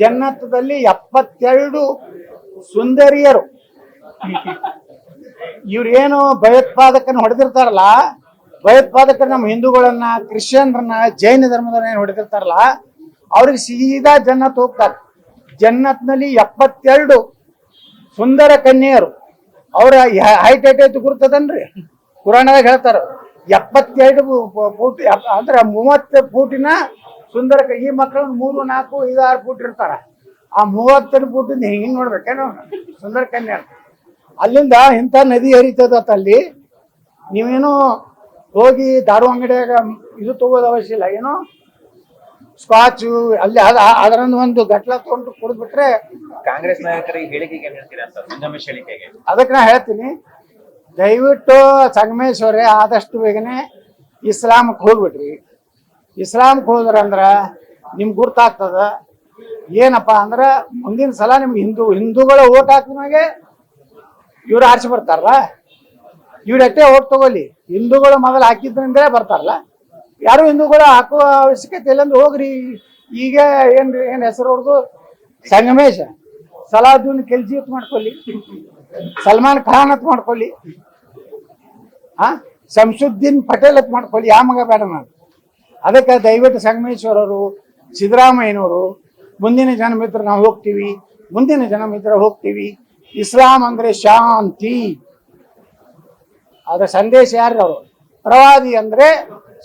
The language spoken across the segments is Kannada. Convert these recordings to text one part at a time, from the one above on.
ಜನ್ನತ್ತದಲ್ಲಿ ಎಪ್ಪತ್ತೆರಡು ಸುಂದರಿಯರು. ಇವ್ರೇನು ಭಯೋತ್ಪಾದಕನ ಹೊಡೆದಿರ್ತಾರಲ್ಲ, ಭಯೋತ್ಪಾದಕರು ನಮ್ಮ ಹಿಂದೂಗಳನ್ನ, ಕ್ರಿಶ್ಚಿಯನ್ರನ್ನ, ಜೈನ ಧರ್ಮದವ್ರನ್ನ ಹೊಡೆದಿರ್ತಾರಲ್ಲ, ಅವ್ರಿಗೆ ಸೀದಾ ಜನ್ನತ್ ಹೋಗ್ತಾರೆ. ಜನ್ನತ್ನಲ್ಲಿ ಎಪ್ಪತ್ತೆರಡು ಸುಂದರ ಕನ್ಯೆಯರು. ಅವ್ರ ಹೈಟ್ ಐಟ್ ಗುರ್ತದನ್ರಿ ಪುರಾಣದಾಗ ಹೇಳ್ತಾರ, ಎಪ್ಪತ್ತೆರಡು ಫೂಟ್ ಅಂದ್ರೆ ಮೂವತ್ತು ಫೂಟಿನ ಸುಂದರ ಕ- ಈ ಮಕ್ಕಳು ಮೂರು ನಾಲ್ಕು ಐದು ಆರು ಫೂಟ್ ಇರ್ತಾರ. ಆ ಮೂವತ್ತೆರಡು ಫೂಟಿಂದ ಹಿಂಗೆ ನೋಡ್ಬೇಕೇನೋ ಸುಂದರ ಕನ್ಯಾ ಅಲ್ಲಿಂದ ಇಂಥ ನದಿ ಹರಿತದ ಅಲ್ಲಿ ನೀವೇನು ಹೋಗಿ ದಾರು ಅಂಗಡಿಯಾಗ ಇದು ತಗೋದು ಅವಶ್ಯ ಇಲ್ಲ ಏನೋ ಸ್ಕಾಚು ಅಲ್ಲಿ ಅದ ಅದರೊಂದು ಒಂದು ಗಟ್ಲ ತಗೊಂಡು ಕುಡಿದ್ಬಿಟ್ರೆ ಕಾಂಗ್ರೆಸ್ ನಾಯಕರ ಈ ಹೇಳಿಕೆಗೆ ಏನ್ ಹೇಳ್ತೀರಾ ಅಂತ ಸಂಗಮೇಶ್ ಹೇಳಿಕೆಗೆ? ಅದಕ್ಕೆ ನಾ ಹೇಳ್ತೀನಿ ದಯವಿಟ್ಟು ಸಂಗಮೇಶ್ವರೇ ಆದಷ್ಟು ಬೇಗನೆ ಇಸ್ಲಾಮಕ್ಕೆ ಹೋಗ್ಬಿಟ್ರಿ ಇಸ್ಲಾಮಕ್ಕೆ ಹೋದ್ರಂದ್ರೆ ನಿಮ್ಗೆ ಗುರ್ತಾಗ್ತದ. ಏನಪ್ಪ ಅಂದ್ರೆ ಮುಂದಿನ ಸಲ ನಿಮ್ಗೆ ಹಿಂದೂ, ಹಿಂದೂಗಳ ಓಟ್ ಹಾಕಿದ್ಮ್ಯಾಗೆ ಇವ್ರು ಆರಿಸಿ ಬರ್ತಾರಲ್ಲ. ಇವ್ರು ಎಷ್ಟೇ ಓಟ್ ತಗೊಳ್ಳಿ, ಹಿಂದೂಗಳು ಮೊದಲು ಹಾಕಿದ್ರಿಂದಲೇ ಬರ್ತಾರಲ್ಲ. ಯಾರು ಹಿಂದೂಗಳು ಹಾಕುವ ಅವಶ್ಯಕತೆ ಇಲ್ಲ ಅಂದ್ರೆ ಹೋಗ್ರಿ. ಈಗ ಏನು ಏನು ಹೆಸರು ಹೊಡೆದು ಸಂಗಮೇಶ. ಸಲಾದುನ್ ಕೆಲ್ಜಿ ಅಂತ ಮಾಡ್ಕೊಳ್ಳಿ. ಸಲ್ಮಾನ್ ಖಾನ್ ಅಂತ ಮಾಡ್ಕೊಳ್ಳಿ. ಹಾ ಶಂಸುದ್ದೀನ್ ಪಟೇಲ್ ಅಂತ ಮಾಡ್ಕೊಳ್ಳಿ. ಯಾವ ಮಗ ಬೇಡ ನಾನು. ಅದಕ್ಕೆ ದಯವಿಟ್ಟು ಸಂಗಮೇಶ್ವರರು, ಸಿದ್ದರಾಮಯ್ಯನವರು, ಮುಂದಿನ ಜನ್ಮಿತ್ರ ನಾವು ಹೋಗ್ತೀವಿ, ಮುಂದಿನ ಜನ್ಮಿತ್ರ ಹೋಗ್ತೀವಿ. ಇಸ್ಲಾಂ ಅಂದ್ರೆ ಶಾಂತಿ. ಅದರ ಸಂದೇಶ ಯಾರು ಪ್ರವಾದಿ ಅಂದ್ರೆ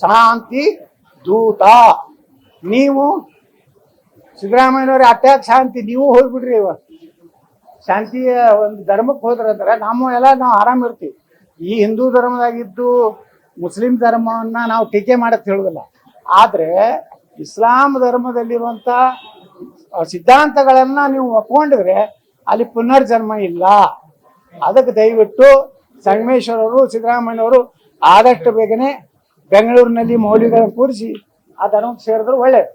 ಶಾಂತಿ, ದೂತ. ನೀವು ಸಿದ್ದರಾಮಯ್ಯನವ್ರೆ ಅಟ್ಯಾಕ್ ಶಾಂತಿ, ನೀವು ಹೋಗ್ಬಿಡ್ರಿ ಇವ ಶಾಂತಿಯ ಒಂದು ಧರ್ಮಕ್ಕೆ ಹೋದ್ರಂದ್ರೆ ನಮ್ಮ ಎಲ್ಲ ನಾವು ಆರಾಮ್ ಇರ್ತೀವಿ. ಈ ಹಿಂದೂ ಧರ್ಮದಾಗಿದ್ದು ಮುಸ್ಲಿಂ ಧರ್ಮವನ್ನ ನಾವು ಟೀಕೆ ಮಾಡಕ್ಕೆ ಹೇಳುದಿಲ್ಲ. ಆದ್ರೆ ಇಸ್ಲಾಂ ಧರ್ಮದಲ್ಲಿರುವಂತ ಸಿದ್ಧಾಂತಗಳನ್ನ ನೀವು ಒಪ್ಕೊಂಡಿದ್ರೆ ಅಲ್ಲಿ ಪುನರ್ಜನ್ಮ ಇಲ್ಲ. ಅದಕ್ಕೆ ದಯವಿಟ್ಟು ಸಂಗಮೇಶ್ವರವರು ಅವರು ಸಿದ್ದರಾಮಯ್ಯನವರು ಆದಷ್ಟು ಬೇಗನೆ ಬೆಂಗಳೂರಿನಲ್ಲಿ ಮೌಲ್ಯಗಳನ್ನು ಕೂರಿಸಿ ಆ ಧರ್ಮಕ್ಕೆ ಸೇರಿದ್ರೆ ಒಳ್ಳೇದು.